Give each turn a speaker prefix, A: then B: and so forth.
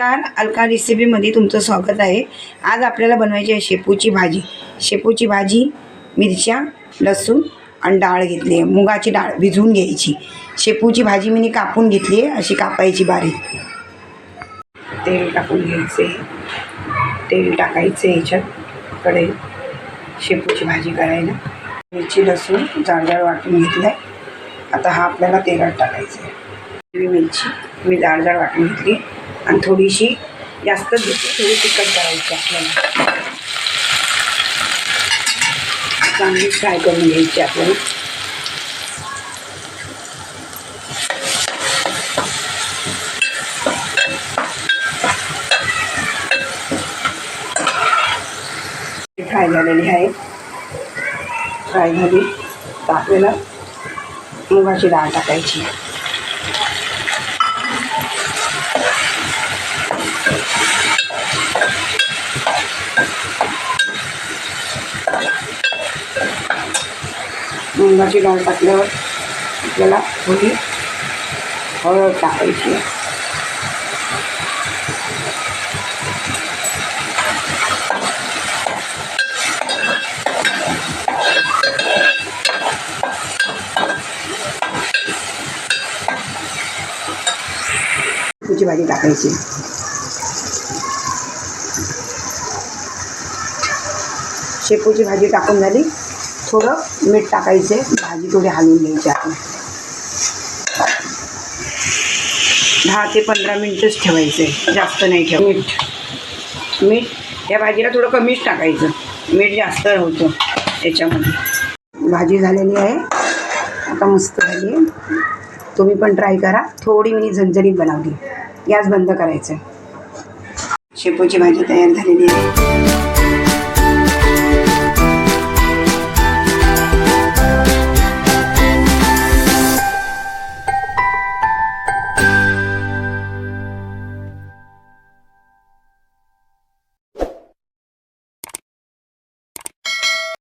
A: नमस्कार अलका रेसिपीमध्ये तुमचं स्वागत आहे. आज आपल्याला बनवायची आहे शेपूची भाजी. शेपूची भाजी मिरच्या लसूण आणि डाळ घेतली आहे. मुगाची डाळ भिजवून घ्यायची. शेपूची भाजी मी कापून घेतली आहे अशी कापायची बारीक. तेल टाकून घ्यायचे. तेल टाकायचे याच्यात कडे शेपूची भाजी करायला. मिरची लसूण जाडजाड वाटून घेतलं आहे आता हा आपल्याला तेलात टाकायचा आहे. हिरवी मिरची मी जाडजाड वाटून घेतली आणि थोडीशी जास्तच थोडी तिखट करायची आपल्याला. चांगली फ्राय करून घ्यायची आपल्याला. फ्राय झालेली आहे. फ्राय झाली. तर आपल्याला मुगाची डाळ टाकायची. मुगाची डाळ टाकल्यावर आपल्याला थोडी हळद टाकायची तुझी भाजी टाकायची शेपूची भाजी टाकून झाली थोडं मीठ टाकायचे भाजी थोडी हलवून घ्यायची आपण. दहा ते पंधरा मिनटंच ठेवायचं आहे जास्त नाही ठेव मीठ. मीठ या भाजीला थोडं कमीच टाकायचं. मीठ जास्त होतं त्याच्यामध्ये. भाजी झालेली आहे. आता मस्त झाली आहे. तुम्ही पण ट्राय करा. थोडी मी झणझणीत बनवली. गॅस बंद करायचं शेपूची भाजी तयार झालेली आहे.